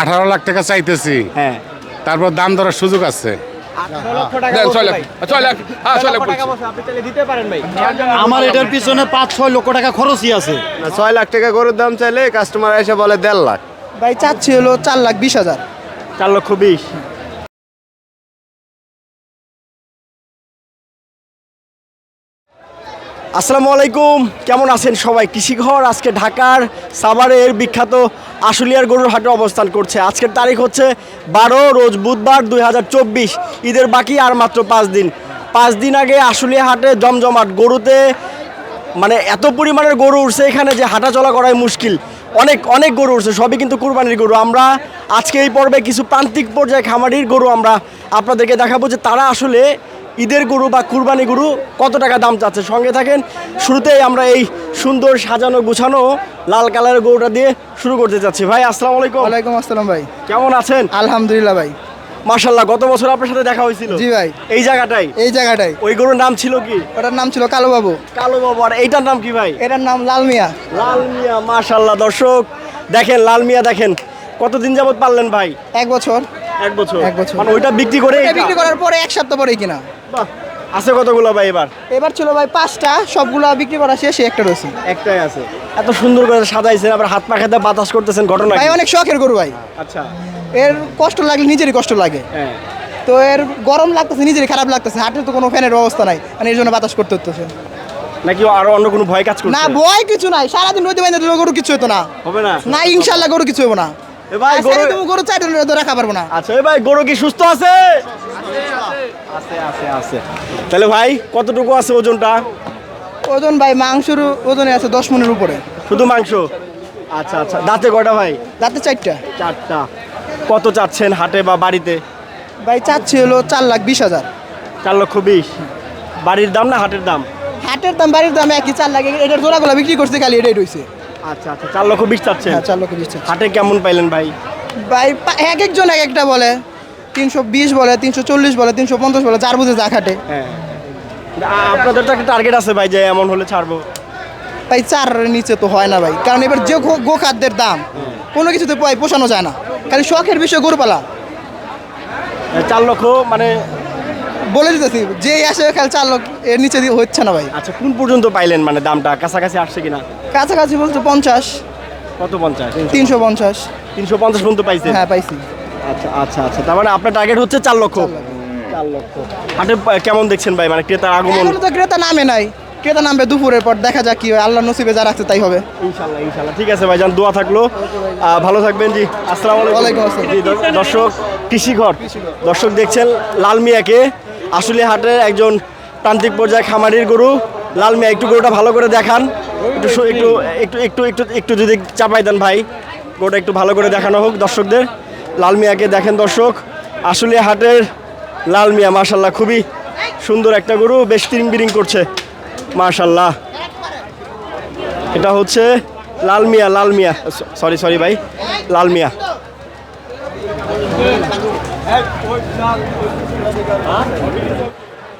আঠারো লাখ টাকা চাইতেছি। হ্যাঁ। তারপর দাম ধরার সুযোগ আছে। হ্যাঁ আমার এটার পিছনে পাঁচ ছয় লক্ষ টাকা খরচই আছে। ছয় লাখ টাকা গরুর দাম চাইলে কাস্টমার এসে বলে দেড় লাখ। ভাই চাচ্ছি হলো চার লাখ বিশ হাজার। চার লক্ষ বিশ। আসসালামু আলাইকুম। কেমন আছেন সবাই? কৃষিঘর, আজকে ঢাকার সাভারের বিখ্যাত আশুলিয়ার গরুর হাটে অবস্থান করছে। আজকের তারিখ হচ্ছে বারো, রোজ বুধবার দু হাজার চব্বিশ। ঈদের বাকি আর মাত্র পাঁচ দিন। পাঁচ দিন আগে আশুলিয়া হাটে জমজমাট গরুতে মানে এত পরিমাণের গরু উঠছে এখানে যে হাঁটা চলা করাই মুশকিল। অনেক অনেক গরু উঠছে, সবই কিন্তু কুরবানির গরু। আমরা আজকে এই পর্বে কিছু প্রান্তিক পর্যায়ে খামারির গরু আমরা আপনাদেরকে দেখাবো যে তারা আসলে ঈদের গরু বা কুরবানি গরু কত টাকা দাম চাচ্ছে? সঙ্গে থাকেন শুরুতেই আমরা এই সুন্দর সাজানো গুছানো লাল কালারের গরুটা দিয়ে শুরু করতে চাচ্ছি। ভাই আসসালামু আলাইকুম। ওয়ালাইকুম আসসালাম ভাই। কেমন আছেন? আলহামদুলিল্লাহ ভাই। মাশাল্লাহ গত বছর আপনার সাথে দেখা হয়েছিল। জি ভাই। এই জায়গাটাই? এই জায়গাটাই। ওই গরুর নাম ছিল কি? ওটার নাম ছিল কালো বাবু কালো বাবু আর এইটার নাম কি ভাই? এটার নাম লাল মিয়া। লাল মিয়া মাশাল্লাহ দর্শক দেখেন লাল মিয়া দেখেন কতদিন যাবত পারলেন ভাই? এক বছর। এক বছর। এক বছর। মানে ওইটা বিক্রি করে এটা বিক্রি করার পরে এক সপ্তাহ পরেই কিনা। বাহ, আছে কতগুলো ভাই এবার? এবার ছিল ভাই পাঁচটা সবগুলা বিক্রি করা শেষে একটা রয়েছে। একটাই আছে। এত সুন্দর করে সাজাইছেন আবার হাত পা খেতে বাতাস করতেছেন ঘটনা ভাই অনেক শখের গরু ভাই। আচ্ছা। এর কষ্ট লাগলে নিজেরই কষ্ট লাগে। হ্যাঁ। তো এর গরম লাগতেছে নিজেরই খারাপ লাগতেছে হাটে তো কোনো ফ্যানের ব্যবস্থা নাই মানে এর জন্য বাতাস করতে হচ্ছে। নাকি আরও অন্য কোনো ভয় কাজ করছে? না ভয় কিছু নাই সারাদিন নদী বাইন্দা গরু কিছু হতো না। হবে না? না ইনশাল্লাহ গরু কিছু হব না। এ ভাই গরু তুমি গরু চাইতে তো রাখা পারব না। আচ্ছা এ ভাই গরু কি সুস্থ আছে? আছে আছে আছে তাহলে ভাই কতটুকু আছে ওজনটা? ওজন ভাই মাংসের ওজনে আছে দশ মনের উপরে। শুধু মাংস? আচ্ছা আচ্ছা। দাঁতে কয়টা ভাই? রাতে চারটা। চারটা। কত চাচ্ছেন হাটে বা বাড়িতে? ভাই চাচ্ছি হলো চার লাখ বিশ হাজার। চার লক্ষ বিশ। বাড়ির দাম না হাটের দাম? হাটের দাম বাড়ির দাম একই চার লাখ। এটার জোড়াগুলো বিক্রি করছে খালি এটাই রয়েছে আচ্ছা আচ্ছা চার লক্ষ বিশ চাচ্ছেন? হ্যাঁ চার লক্ষ বিশ চাচ্ছি। হাটে কেমন পাইলেন ভাই? ভাই এক একজন এক একটা বলে। তিনশো বিশ বলে তিনশো চল্লিশ বলে তিনশো পঞ্চাশ বলে যার বুঝে যা খাটে হ্যাঁ। আপনাদের তো একটা টার্গেট আছে ভাই যে এমন হলে ছাড়বো। ভাই চার নিচে তো হয় না ভাই। কারণ এবার যে গো- গোখাদ্যের দাম কোনো কিছুতে পয় পোষানো যায় না। খালি শখের বিষয় গরুপালা। চার লক্ষ মানে বলে দিতেছি যে আসে খালি চার লক্ষ এর নিচে দিয়ে হচ্ছে না ভাই। আচ্ছা কোন পর্যন্ত পাইলেন মানে দামটা? কাছাকাছি আসছে কিনা? কাছাকাছি বলতে পঞ্চাশ। কত পঞ্চাশ? তিনশো পঞ্চাশ। তিনশো পঞ্চাশ পর্যন্ত পাইছেন হ্যাঁ পাইছি। আচ্ছা আচ্ছা আচ্ছা। তার মানে আপনার টার্গেট হচ্ছে চার লক্ষ। চার লক্ষ। হাটে কেমন দেখছেন ভাই? মানে ক্রেতার আগমন? তো ক্রেতা নামে নাই। ক্রেতা নামবে দুপুরের পর দেখা যাক কি হয়। আল্লাহ নসিবে যা রাখছে তাই হবে। ইনশাল্লাহ ইনশাল্লাহ। ঠিক আছে ভাইজান দোয়া থাকল। ভালো থাকবেন জি। আসসালামু আলাইকুম। জি দর্শক কৃষিঘর। দর্শক দেখছেন লাল মিয়াকে। আসলে হাটের একজন প্রান্তিক পর্যায়ে খামারির গরু। লাল মিয়া একটু গরুটা ভালো করে দেখান। একটু একটু একটু একটু একটু একটু যদি চাপাই দেন ভাই গরুটা একটু ভালো করে দেখানো হোক দর্শকদের। লাল মিয়াকে দেখেন দর্শক আসলে হাটের লাল মিয়া, মাশাল্লাহ, খুবই সুন্দর একটা গরু, বেশ তিরিং বিরিং করছে, মাশাল্লাহ। এটা হচ্ছে লাল মিয়া, লাল সরি সরি ভাই, লাল মিয়া।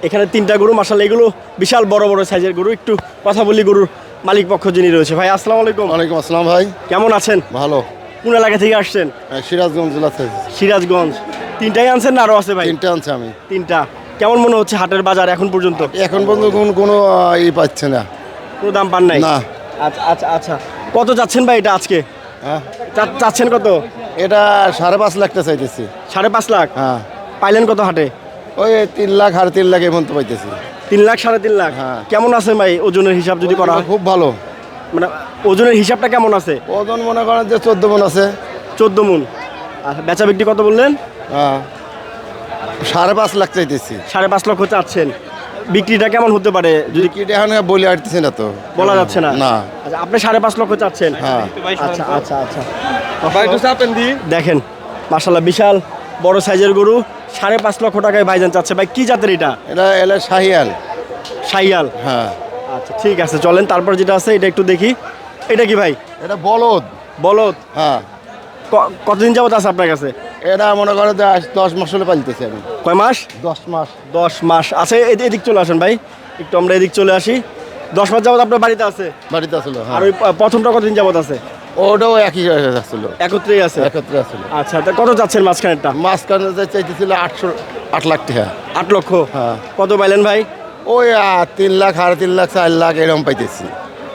এখানে তিনটা গরু মাসাল এগুলো বিশাল বড় বড় সাইজের গরু, একটু কথা বলি গরুর। মালিক পক্ষ যিনি রয়েছে। ভাই আসসালামু আলাইকুম। ওয়ালাইকুম আসসালাম ভাই। কেমন আছেন? ভালো। কোন এলাকা থেকে আসছেন? হ্যাঁ, সিরাজগঞ্জ জেলা থেকে। সিরাজগঞ্জ। তিনটাই আনছেন না আরও আছে ভাই? তিনটে আনছি আমি। তিনটা। কেমন মনে হচ্ছে হাটের বাজার এখন পর্যন্ত? এখন পর্যন্ত কোন কোনো ই পাচ্ছে না। কোনো দাম পান নাই? না। আচ্ছা আচ্ছা আচ্ছা। কত যাচ্ছেন ভাই এটা আজকে? হ্যাঁ। চা- চাচ্ছেন কত? এটা সাড়ে পাঁচ লাখটা চাইতেছি। সাড়ে পাঁচ লাখ? হ্যাঁ। পাইলেন কত হাটে? ওই তিন লাখ সাড়ে তিন লাখ এমন তো পাইতেছি। তিন লাখ সাড়ে তিন লাখ। হ্যাঁ। কেমন আছে ভাই ওজনের হিসাব যদি করা হয়? খুব ভালো। মানে ওজনের হিসাবটা কেমন আছে? ওজন মনে করেন যে চোদ্দ মন আছে। চোদ্দ মন। আর বেচা বিক্রি কত বললেন? হ্যাঁ। সাড়ে পাঁচ লাখ চাইতেছি। সাড়ে পাঁচ লক্ষ চাচ্ছেন। বিক্রিটা কেমন হতে পারে? যদি কি এখন বলে আসতেছি না তো। বলা যাচ্ছে না? না। আচ্ছা আপনি সাড়ে পাঁচ লক্ষ চাচ্ছেন? হ্যাঁ। আচ্ছা আচ্ছা আচ্ছা। দেখেন মাসাল্লাহ বিশাল বড় সাইজের গরু। সাড়ে পাঁচ লক্ষ টাকায় ভাইজান চাচ্ছে। ভাই কি জাতের এটা? এটা এলে শাহিয়াল। সাইয়াল হ্যাঁ। আচ্ছা ঠিক আছে চলেন তারপর যেটা আছে এটা একটু দেখি। এটা কি ভাই? এটা বলদ। বলদ? হ্যাঁ। কতদিন যাবত আছে আপনার কাছে? এটা মনে করো দশ মাস হলে পালতেছি আমি কয় মাস? দশ মাস। দশ মাস। আছে এদি- এদিক চলে আসেন ভাই। একটু আমরা এদিক চলে আসি। দশ মাস যাবত আপনার বাড়িতে আছে? বাড়িতে আসলো হ্যাঁ। আর ওই প্রথমটা কতদিন যাবত আছে? ওটাও একই যাচ্ছিল। একত্রেই আছে? একত্রে আসছিল। আচ্ছা তা কত যাচ্ছেন মাঝখানেরটা? মাঝখানে যে চাইতেছিল আটশো আট লাখ টাকা। আট লক্ষ? হ্যাঁ। কত পাইলেন ভাই? ওই তিন লাখ সাড়ে তিন লাখ চার লাখ এরকম পাইতেছি।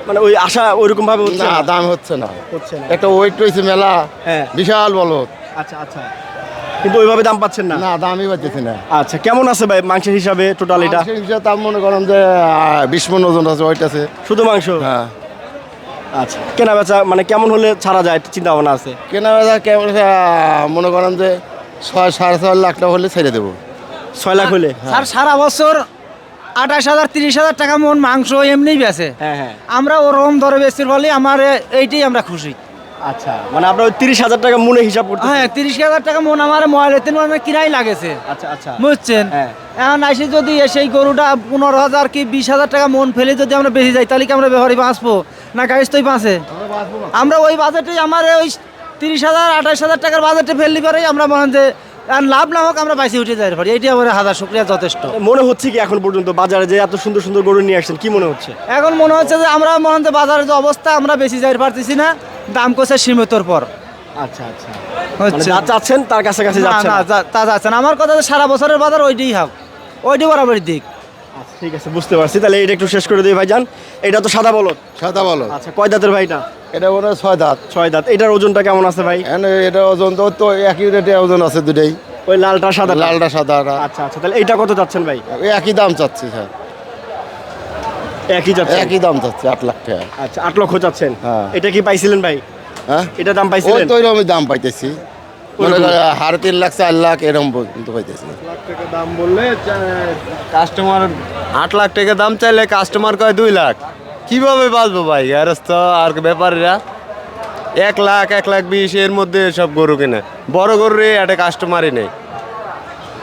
মানে ওই আশা ওইরকম ভাবে হচ্ছে না? দাম হচ্ছে না। হচ্ছে না। একটা ওয়েট রয়েছে মেলা। হ্যাঁ। বিশাল বলো আচ্ছা আচ্ছা। কিন্তু ওইভাবে দাম পাচ্ছেন না? না দামই পাইতেছি না। আচ্ছা কেমন আছে ভাই মাংসের হিসাবে টোটাল এটা? হিসাবে দাম মনে করেন যে বিশ মন ওজন আছে ওইট আছে। শুধু মাংস? হ্যাঁ। আচ্ছা কেনা বেচা মানে কেমন হলে ছাড়া যায়? চিন্তা ভাবনা আছে। কেনা বেচা কেমন মনে করেন যে ছয় সাড়ে ছয় লাখ টাকা হলে ছেড়ে দেবো। ছয় লাখ হলে? স্যার সারা বছর আঠাশ হাজার তিরিশ হাজার টাকা মন মাংস এমনিই বেছে হ্যাঁ হ্যাঁ। আমরা ওরকম দরে বেচতে বলি আমার এইটাই আমরা খুশি। আচ্ছা মানে আপনার ওই তিরিশ হাজার টাকা মনে হিসাব করতে হ্যাঁ তিরিশ হাজার টাকা মন আমার মোবাইলের তিন মানে কিনাই লাগেছে। আচ্ছা আচ্ছা। বুঝছেন? হ্যাঁ। এখন আইসি যদি সেই গরুটা পনেরো হাজার কি বিশ হাজার টাকা মন ফেলে যদি আমরা বেশি যাই তাহলে কি আমরা ব্যবহারই বাঁচবো? না গাড়ি তোই বাঁচে আমরা ওই বাজেটে আমার ওই তিরিশ হাজার আঠাশ হাজার টাকার বাজেটে ফেললি পরেই আমরা মনে যে আর লাভ না হোক আমরা বাইসে উঠে যাই পারি। এইটি আমার হাজার শুক্রিয়া যথেষ্ট। মনে হচ্ছে কি এখন পর্যন্ত বাজারে যে এত সুন্দর সুন্দর গরু নিয়ে আসছেন কি মনে হচ্ছে? এখন মনে হচ্ছে যে আমরা মনে হচ্ছে বাজারের যে অবস্থা আমরা বেশি যাই পারতেছি না। দাম করছে সীমিতর পর। আচ্ছা আচ্ছা। মানে যা চাচ্ছেন তার কাছাকাছি তা যাচ্ছে না। আমার কথা যে সারা বছরের বাজার ওইটাই হোক ওইটাই বরাবরই দিক। আচ্ছা, ঠিক আছে বুঝতে পারছি। তাহলে এটা একটু শেষ করে দিই ভাইজান। এটা তো সাদা বলদ। সাদা বলো আচ্ছা কয় দাঁতের ভাইটা এটা? মনে হয় ছয় দাঁত। ছয় দাঁত। এটার ওজনটা কেমন আছে ভাই? এখানে এটা ওজন তো তো একই রেটে ওজন আছে দুটাই ওই লালটা সাদা লালটা সাদাটা। আচ্ছা আচ্ছা তাহলে এইটা কত যাচ্ছেন ভাই? ওই একই দাম চাচ্ছি স্যার একই যাচ্ছে একই দাম চাচ্ছি আট লাখ টাকা। আচ্ছা আট লক্ষ চাচ্ছেন। হ্যাঁ। এটা কি পাইছিলেন ভাই? হ্যাঁ? এটা দাম ওই পাইছিলেন তো আমি দাম পাইতেছি। মনে করে সাড়ে তিন লাখ চার লাখ এরকম পর্যন্ত পাইতেছি। দাম বললে কাস্টমার আট লাখ টাকা দাম চাইলে কাস্টমার কয় দুই লাখ? কীভাবে বাঁচবো ভাই? আর ব্যাপারীরা? এক লাখ এক লাখ বিশ এর মধ্যে সব গরু কিনে। বড় গরু রে একটা কাস্টমারই নেই।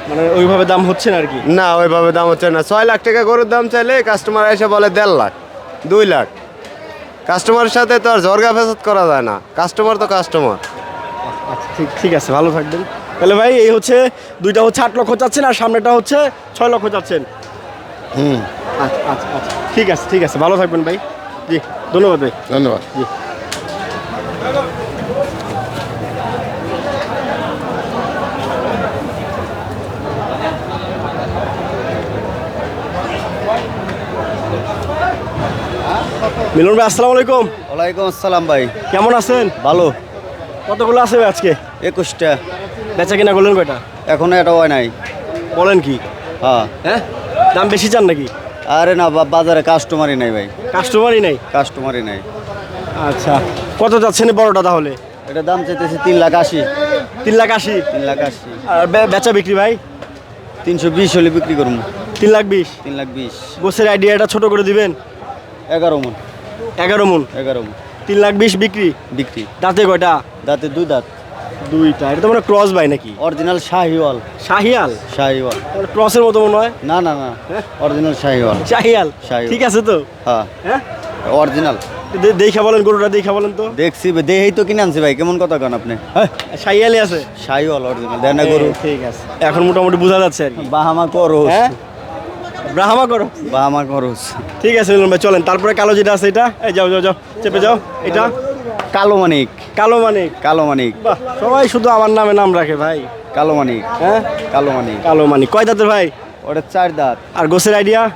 মানে ওইভাবে দাম হচ্ছে না আর কি? না ওইভাবে দাম হচ্ছে না। ছয় লাখ টাকা গরুর দাম চাইলে কাস্টমার এসে বলে দেড় লাখ দুই লাখ। কাস্টমারের সাথে তো আর জর্গা ফেসাদ করা যায় না। কাস্টমার তো কাস্টমার আচ্ছা ঠিক ঠিক আছে ভালো থাকবেন। তাহলে ভাই এই হচ্ছে দুইটা হচ্ছে আট লক্ষ চাচ্ছেন আর সামনেটা হচ্ছে ছয় লক্ষ চাচ্ছেন। হুম। আচ্ছা আচ্ছা আচ্ছা ঠিক আছে ঠিক আছে ভালো থাকবেন ভাই। জি ধন্যবাদ ভাই। ধন্যবাদ। জি। মিলন ভাই আসসালামু আলাইকুম। ওয়ালাইকুম আসসালাম ভাই। কেমন আছেন? ভালো। কতগুলো আছে আজকে? একুশটা। বেচা কিনা করলেন কয়টা? এখনও এটা হয় নাই। বলেন কি? হ্যাঁ। হ্যাঁ? দাম বেশি চান নাকি? আরে না বাজারে কাস্টমারই নাই ভাই। কাস্টমারই নাই? কাস্টমারই নাই। আচ্ছা। কত যাচ্ছেন বড়টা তাহলে? এটা দাম চাইতেছে তিন লাখ আশি। তিন লাখ আশি? তিন লাখ আশি। আর বেচা বিক্রি ভাই? তিনশো বিশ হলে বিক্রি করুন তিন লাখ বিশ? তিন লাখ বিশ। গোসের আইডিয়াটা ছোট করে দিবেন? এগারো মন। এগারো মন? এগারো মন। তিন লাখ বিশ বিক্রি? বিক্রি। দাঁতে কয়টা? দাঁতে দুই দাঁত। দুইটা। এটা তো মানে ক্রস বাই নাকি? অরিজিনাল শাহিওয়াল। শাহিয়াল? শাহিওয়াল। ক্রসের মতো মনে হয়? না না না। অরিজিনাল শাহিওয়াল। শাহিয়াল? শাহিওয়াল। ঠিক আছে তো? হ্যাঁ। হ্যাঁ? অরিজিনাল দেখা বলেন গরুটা দেখা বলেন তো। দেখছি দেহেই তো কিনে আনছি ভাই কেমন কথা কন আপনি? শাহিয়ালই আছে। শাহিওয়াল অরিজিনাল দেন না গরু। ঠিক আছে। এখন মোটামুটি বোঝা যাচ্ছে আর বাহামা করো হ্যাঁ? ব্রাহ্মা করো বাহামা করো ঠিক আছে ভাই চলেন। তারপরে কালো যেটা আছে এটা এই যাও যাও যাও। চেপে যাও। এটা? কালো মানিক। কালো মানিক। কালো মানিক। বাহ সবাই শুধু আমার নামে নাম রাখে ভাই। কালো মানিক। হ্যাঁ? কালো মানিক। কালো মানিক। কয় দাঁতের ভাই? ওটা চার দাঁত। আর গোসের আইডিয়া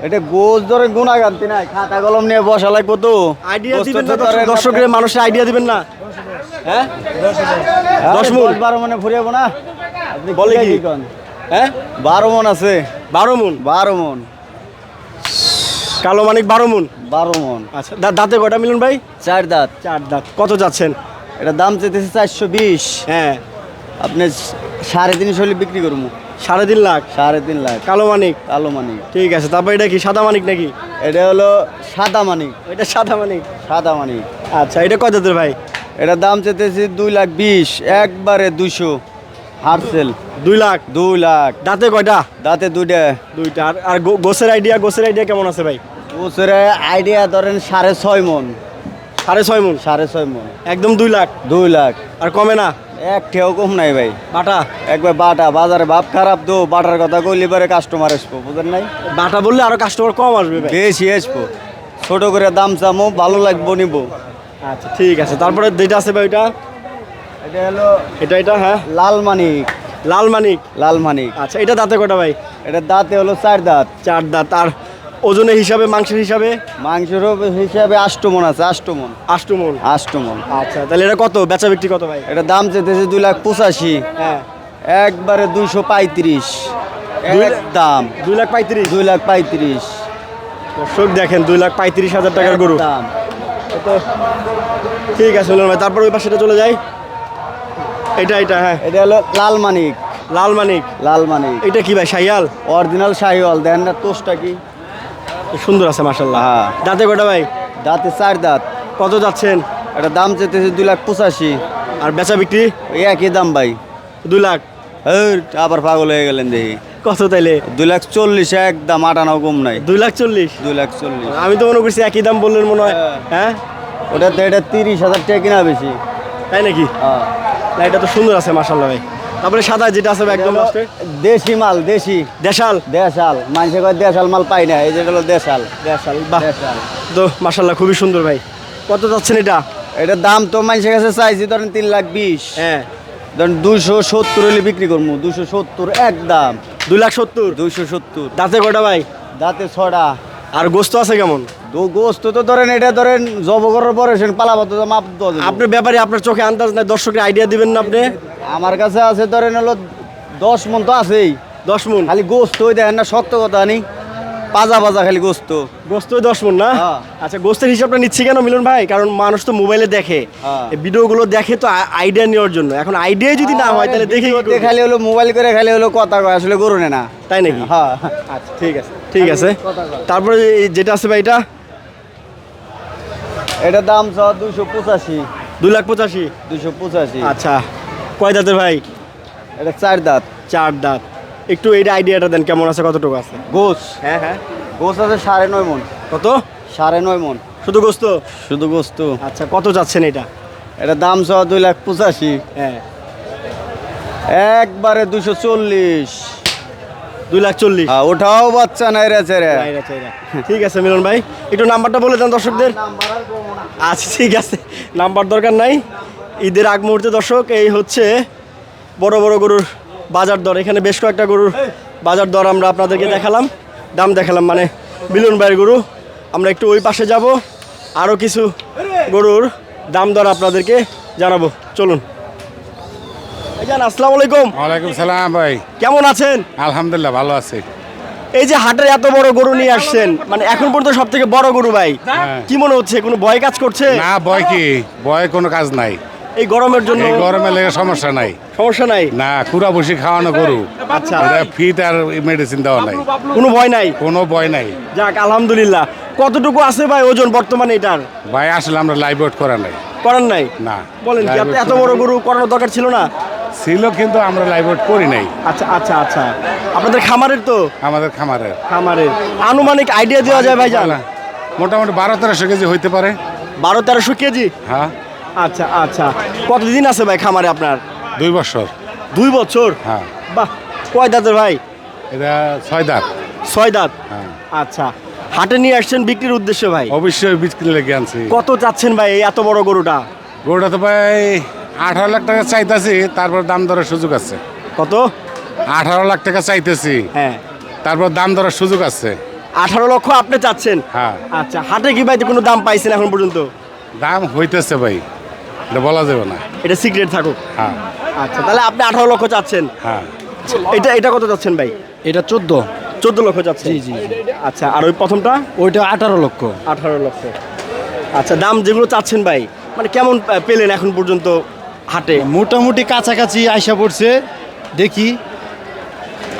এটা গোজ ধরে গুণা গানতি নাই। খাতা কলম নিয়ে বসা লাগবো তো। আইডিয়া গোস্ত দিবেন না তো দর্শক- দর্শকের মানুষের আইডিয়া দিবেন না? হ্যাঁ? আরে দশ মণ। বারো মনে ফুরিয়াবো না। আপনি বলে কি? কি কন হ্যাঁ? বারো মন আছে। বারো মন? বারো মন। কালো মানিক বারো মন? বারো মন। আচ্ছা দাঁতে কয়টা মিলন ভাই? চার দাঁত। চার দাঁত। কত যাচ্ছেন? এটা দাম চাইতেছে চারশো বিশ। হ্যাঁ। আপনি সাড়ে তিনশো হলে বিক্রি করব। সাড়ে তিন লাখ? সাড়ে তিন লাখ। কালো মানিক? কালো মানিক। ঠিক আছে তারপর এটা কি সাদা মানিক নাকি? এটা হলো সাদা মানিক। এটা সাদা মানিক? সাদা মানিক। আচ্ছা এটা কত দাঁতের ভাই? এটা দাম চাইতেছি দুই লাখ বিশ একবারে দুশো হারসেল দুই লাখ? দুই লাখ। দাঁতে কয়টা? দাঁতে দুইটা। দুইটা। আর গোসের আইডিয়া গোসের আইডিয়া কেমন আছে ভাই? বছরে আইডিয়া ধরেন সাড়ে ছয় মন। সাড়ে ছয় মন? সাড়ে ছয় মন। একদম দুই লাখ? দুই লাখ। আর কমে না? এক ঠেও কম নাই ভাই। বাটা? একবার বাটা বাজারে ভাব খারাপ তো বাটার কথা কইলে পরে কাস্টমার আসব বুঝেন নাই? বাটা বললে আরও কাস্টমার কম আসবে ভাই। বেশি আসব। ছোট করে দাম চামো ভালো লাগবো নিবো। আচ্ছা ঠিক আছে। তারপরে যেটা আছে ভাই ওইটা এটা হলো এটা এটা হ্যাঁ? লাল মানিক। লাল মানিক? লাল মানিক। আচ্ছা এটা দাঁতে কটা ভাই? এটা দাঁতে হলো চার দাঁত। চার দাঁত। আর ওজনের হিসাবে মাংসের হিসাবে? মাংসের হিসাবে আষ্টমন আছে আষ্টমন। আষ্টমন? আষ্টমন। আচ্ছা তাহলে এটা কত? বেচা বিক্রি কত ভাই? এটা দাম চেতেছে দুই লাখ পঁচাশি। হ্যাঁ। একবারে দুইশো পঁয়ত্রিশ। দাম। দুই লাখ পঁয়ত্রিশ? দুই লাখ পঁয়ত্রিশ। দর্শক দেখেন দুই লাখ পঁয়ত্রিশ হাজার টাকার গরু। দাম। ঠিক আছে ভাই। তারপর ওই পাশেটা চলে যাই। এটা এটা হ্যাঁ। এটা হলো লাল মানিক। লাল মানিক। লাল মানিক। এটা কি ভাই শাহিয়াল? অরিজিনাল শাহিওয়াল। দেন না তোষটা কি? সুন্দর আছে মাসাল্লাহ হ্যাঁ। দাঁতে কটা ভাই? দাঁতে চার দাঁত। কত যাচ্ছেন? এটা দাম চেতেছে দুই লাখ পঁচাশি। আর বেচা বিক্রি? ওই একই দাম ভাই। দুই লাখ? হের, আবার পাগল হয়ে গেলেন দেখি। কত তাইলে? দুই লাখ চল্লিশ একদম আটানাও কম নাই। দুই লাখ চল্লিশ? দুই লাখ চল্লিশ। আমি তো মনে করছি একই দাম বললেন মনে হয়। হ্যাঁ। ওটা তো এটা তিরিশ হাজার টাকা কিনা বেশি। তাই নাকি? হ্যাঁ। এটা তো সুন্দর আছে মাসাল্লাহ ভাই। তারপরে সাদা যেটা আছে একদম দেশি মাল দেশি। দেশাল? দেশাল। মানুষে কয় দেশাল মাল পাই না এই যেটা হলো দেশাল। দেশাল দেশাল। তো মাসাল্লাহ খুবই সুন্দর ভাই। কত যাচ্ছেন এটা? এটার দাম তো মানুষের কাছে চাইছি ধরেন তিন লাখ বিশ। হ্যাঁ। ধরেন দুশো সত্তর হলে বিক্রি করব দুশো সত্তর একদম দুই লাখ সত্তর? দুইশো সত্তর। দাঁতে কটা ভাই? দাঁতে ছড়া আর গোস্ত আছে কেমন? দো গোস্ত তো ধরেন এটা ধরেন জব করার পরে পালাবো তো মাপ। আপনার ব্যাপারে আপনার চোখে আন্দাজ নাই দর্শকের আইডিয়া দিবেন না আপনি? আমার কাছে আছে ধরেন হলো দশ মন তো আছেই। দশ মন? খালি গোস্ত ওই দেখেন না শক্ত কথা নি পাজা পাজা খালি গোস্ত। গোস্ত দশ মন না? হ্যাঁ। আচ্ছা গোস্তের হিসাবটা নিচ্ছি কেন মিলন ভাই? কারণ মানুষ তো মোবাইলে দেখে। হ্যাঁ। ভিডিওগুলো দেখে তো আইডিয়া নেওয়ার জন্য। এখন আইডিয়া যদি না হয় তাহলে দেখে? খালি হলো মোবাইল করে খালি হলো কথা কয় আসলে গরু নে তাই নাকি? হ্যাঁ। আচ্ছা ঠিক আছে। ঠিক আছে। তারপরে যেটা আছে ভাই এটা? এটার দাম ছ দুইশো পঁচাশি। দুই লাখ পঁচাশি। দুইশো পঁচাশি। আচ্ছা। কয় দাঁতের ভাই? এটা চার দাঁত। চার দাঁত। একটু এইটা আইডিয়াটা দেন কেমন আছে কতটুকু আছে? গোস। হ্যাঁ হ্যাঁ। গোস আছে সাড়ে নয় মন। কত? সাড়ে নয় মন। শুধু গোস্ত? শুধু গোস্ত। আচ্ছা কত যাচ্ছেন এটা? এটা দাম ছ দুই লাখ পঁচাশি। হ্যাঁ। একবারে দুশো চল্লিশ। দুই লাখ চল্লিশ? হ্যাঁ, ওঠাও বাচ্চা নাই রেছে রে। ঠিক আছে মিলন ভাই একটু নাম্বারটা বলে দেন দর্শকদের। আচ্ছা ঠিক আছে। নাম্বার দরকার নাই। ঈদের আগ মুহূর্তে দর্শক এই হচ্ছে বড় বড় গরুর বাজার দর। এখানে বেশ কয়েকটা গরুর বাজার দর আমরা আপনাদেরকে দেখালাম। দাম দেখালাম মানে মিলন ভাইয়ের গরু। আমরা একটু ওই পাশে যাব আরও কিছু গরুর দাম দর আপনাদেরকে জানাব। চলুন। আসসালামু আলাইকুম। ওয়ালাইকুম সালাম ভাই। কেমন আছেন? আলহামদুলিল্লাহ ভালো আছি। এই যে হাটের এত বড় গরু নিয়ে আসছেন মানে এখন পর্যন্ত সব থেকে বড় গরু ভাই। হ্যাঁ। কি মনে হচ্ছে কোনো ভয় কাজ করছে? না ভয় কি? ভয় কোনো কাজ নাই। এই গরমের জন্য এই গরমে লেগে সমস্যা নাই। সমস্যা নাই? না কুড়া বসি খাওয়ানো গরু। আচ্ছা। ফিট আর মেডিসিন দেওয়া নাই। কোনো ভয় নাই? কোনো ভয় নাই। যাক আলহামদুলিল্লাহ। কতটুকু আছে ভাই ওজন বর্তমানে এটার? ভাই আসলে আমরা লাইভ আউট করা নাই। করার নাই? না। বলেন কি live এত- বড় গরু করানোর দরকার ছিল না? ছিল কিন্তু আমরা লাইভ আউট করি নাই। আচ্ছা আচ্ছা আচ্ছা। আপনাদের খামারের তো? আমাদের খামারের। খামারের। আনুমানিক আইডিয়া দেওয়া যায় ভাই জানা মোটামুটি বারো তেরোশো কেজি হইতে পারে। বারো তেরোশো কেজি? হ্যাঁ। আচ্ছা আচ্ছা। কতদিন আছে ভাই খামারে আপনার? দুই বছর। দুই বছর? হ্যাঁ। বাহ কয় দাঁতের ভাই? এটা ছয় দাঁত। ছয় দাঁত? হ্যাঁ। আচ্ছা। হাটে নিয়ে আসছেন বিক্রির উদ্দেশ্যে ভাই? অবশ্যই বিক্রি লেগে আনছি। কত চাচ্ছেন ভাই এই এত বড় গরুটা? গরুটা তো ভাই আঠারো লাখ টাকা চাইতেছি তারপর দাম দরের সুযোগ আছে। কত? আঠারো লাখ টাকা চাইতেছি। হ্যাঁ। তারপর দাম দরের সুযোগ আছে। আঠারো লক্ষ আপনি চাচ্ছেন? হ্যাঁ। আচ্ছা হাটে কি ভাই কোনো দাম পাইছেন এখন পর্যন্ত? দাম হইতেছে ভাই। এটা বলা যাবে না। এটা সিক্রেট থাকুক। হ্যাঁ। আচ্ছা তাহলে আপনি আঠারো লক্ষ চাচ্ছেন। হ্যাঁ। এটা এটা কত চাচ্ছেন ভাই? এটা চোদ্দ। চোদ্দ লক্ষ চাচ্ছেন। জি, জি, আচ্ছা আর ওই প্রথমটা? ওইটা আঠারো লক্ষ। আঠারো লক্ষ। আচ্ছা দাম যেগুলো চাচ্ছেন ভাই মানে কেমন পেলেন এখন পর্যন্ত হাটে? মোটামুটি কাছাকাছি আইসা পড়ছে। দেখি।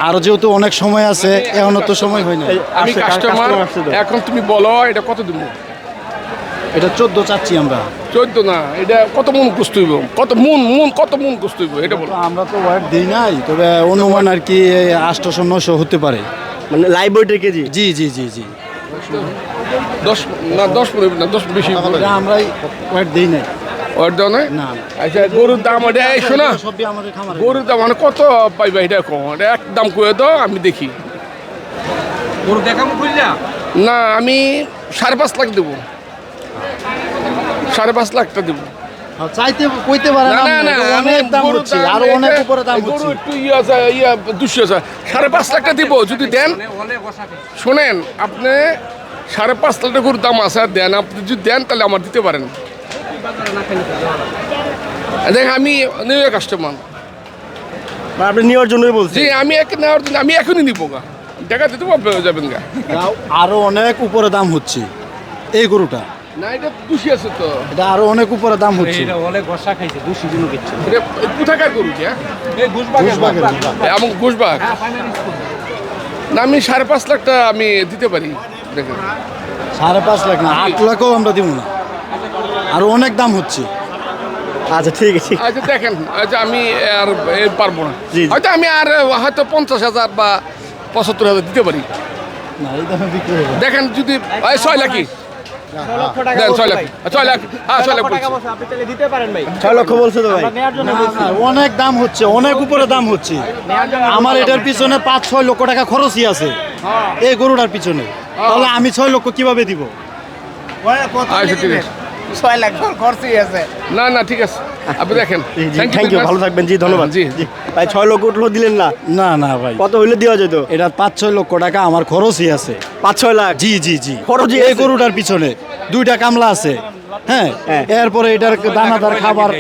আরও যেহেতু অনেক সময় আছে এখনও তো সময় হয় না এই আমি আসছে, কাস্টমার customer আসছে তো। এখন তুমি বলো এটা কত দিব এটা চোদ্দ চাচ্ছি আমরা। চোদ্দ না এটা কত মন কুস্ত হইব? কত মন মন কত মন কুস্ত হইব? এটা বলো। আমরা তো ওয়ার্ড দিই নাই তবে অনুমান আর কি আটশোশো নশো হতে পারে। মানে লাইভ ওয়েটের কেজি? জি জি জি জি। দশ না দশ হইব না দশ বেশি এটা আমরাই ওয়ার্ড দিই নাই। ওর দাও না না। আচ্ছা গরুর দাম এটা শোনা খামার। গরুর দাম মানে কত পাইবা এটা কম? এটা এক দাম করে দাও আমি দেখি। না আমি সাড়ে পাঁচ লাখ দেবো। সাড়ে পাঁচ লাখটা দিব। চাইতে কইতে পারে না অনেক দাম হচ্ছে অনেক উপরে দাম হচ্ছে। একটু ইয়ে আছে ইয়ে দুশো আছে। সাড়ে পাঁচ লাখটা দিব যদি দেন। শোনেন আপনি সাড়ে পাঁচ লাখ গরুর দাম আছে আর দেন। আপনি যদি দেন তাহলে আমার দিতে পারেন। দেখ আমি নিউ কাস্টমার মানে আপনি নেওয়ার জন্যই বলছি। আমি এক নেওয়ার জন্য আমি এখনই নিবো গা। টাকা দিতে যাবেন গা। আরও অনেক উপরে দাম হচ্ছে এই গরুটা। না এটা দুশি আছে তো। এটা আরও অনেক উপরে দাম হচ্ছে। এটা কোথাকার গরু কি হ্যাঁ? ঘোষবাগের গরু। এবং ঘোষবাগ না আমি সাড়ে পাঁচ লাখটা আমি দিতে পারি। দেখেন। সাড়ে পাঁচ লাখ না আট লাখও আমরা দিব না। আরও অনেক দাম হচ্ছে। আচ্ছা ঠিক আছে। আচ্ছা দেখেন আচ্ছা আমি আর এ পারব না। হয়তো আমি আর হয়তো পঞ্চাশ হাজার বা পঁচাত্তর হাজার দিতে পারি। না এই দামে বিক্রি দেখেন যদি এই ছয় লাখই। অনেক দাম হচ্ছে অনেক উপরে দাম হচ্ছে। আমার এটার পিছনে পাঁচ ছয় লক্ষ টাকা খরচই আছে। এই গরুটার পিছনে। তাহলে আমি ছয় লক্ষ কীভাবে দিব? ছয় লাখ খরচই আছে। না না ঠিক আছে। আপনি দেখেন। থ্যাংক ইউ ভালো থাকবেন জি ধন্যবাদ। জি। জি ভাই ছয় লক্ষ উঠল দিলেন না? না না ভাই। কত হইলে দেওয়া যেত? এটা পাঁচ ছয় লক্ষ টাকা আমার খরচই আছে। পাঁচ ছয় লাখ? জি জি জি। খরচই এই? গরুটার পিছনে দুইটা কামলা আছে। হ্যাঁ হ্যাঁ। এরপরে এটার দানাদার খাবার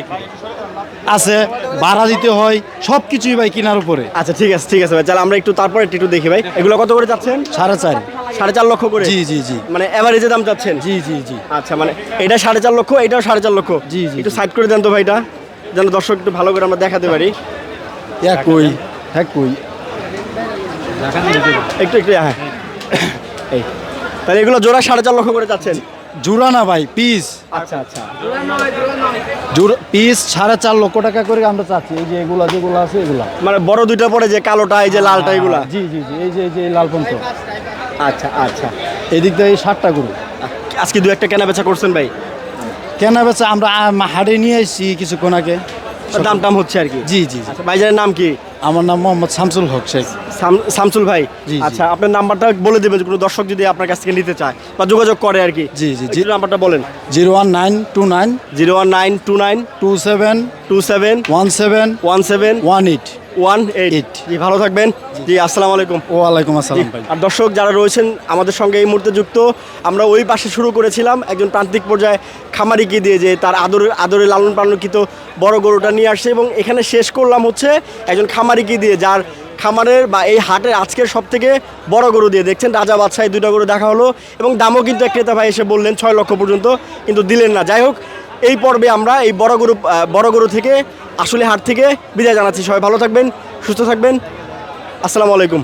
আছে ভাড়া দিতে হয় সব কিছুই ভাই কেনার উপরে। আচ্ছা ঠিক আছে ঠিক আছে ভাই। তাহলে আমরা একটু তারপরে একটু দেখি ভাই। এগুলো কত করে যাচ্ছেন? সাড়ে চার। সাড়ে চার লক্ষ করে? জি জি জি। মানে এভারেজে দাম চাচ্ছেন? জি জি জি। আচ্ছা মানে এটা সাড়ে চার লক্ষ এটাও সাড়ে চার লক্ষ। জি, জি, একটু সাইড করে দেন তো ভাইটা যেন দর্শক একটু ভালো করে আমরা দেখাতে পারি। এক কই এক কই একটু একটু হ্যাঁ। এই তাহলে এগুলো জোড়া সাড়ে চার লক্ষ করে যাচ্ছেন। জুড়া না ভাই পিস। আচ্ছা আচ্ছা। জুড়া পিস সাড়ে চার লক্ষ টাকা করে আমরা চাচ্ছি। এই যে এগুলা যেগুলো আছে এগুলা। মানে বড় দুইটা পরে যে কালোটা এই যে লালটা এগুলা? জি জি জি এই যে এই যে লাল পন্ত আচ্ছা আচ্ছা। এদিক দিয়ে এই ষাটটা গরু আজকে দু একটা কেনা বেচা করছেন ভাই? কেনা বেচা আমরা আম, হাটে নিয়ে এসেছি কিছুক্ষণ আগে। দাম টাম হচ্ছে আর কি? জি জি জি। আচ্ছা ভাইজানের নাম কি? আমার নাম মোহাম্মদ শামসুল হক শেখ। শামসুল ভাই। আচ্ছা আপনার নাম্বারটা বলে দেবেন যে কোনো দর্শক যদি আপনার কাছ থেকে নিতে চায় বা যোগাযোগ করে আর কি। জি, জি, জি। নাম্বারটা বলেন। Zero one nine two nine. Zero one nine two nine. Two seven. Two seven. One seven. One seven. One eight. One eight. জি ভালো থাকবেন। জি। আসসালামু আলাইকুম। ওয়ালাইকুম আসসালাম আর দর্শক যারা রয়েছেন আমাদের সঙ্গে এই মুহূর্তে যুক্ত আমরা ওই পাশে শুরু করেছিলাম একজন প্রান্তিক পর্যায়ে খামারিকে দিয়ে যে তার আদরের আদরে লালন পালনকৃত বড় গরুটা নিয়ে আসছে এবং এখানে শেষ করলাম হচ্ছে একজন খামারিকে দিয়ে যার খামারের বা এই হাটের আজকের সব থেকে বড় গরু দিয়ে দেখছেন রাজা বাদশাহ দুটো গরু দেখা হলো এবং দামও কিন্তু এক ক্রেতা ভাই এসে বললেন ছয় লক্ষ পর্যন্ত, কিন্তু দিলেন না। যাই হোক, এই পর্বে আমরা এই বড় গরু বড় গরু থেকে আসলে হাট থেকে বিদায় জানাচ্ছি। সবাই ভালো থাকবেন, সুস্থ থাকবেন। আসসালামু আলাইকুম।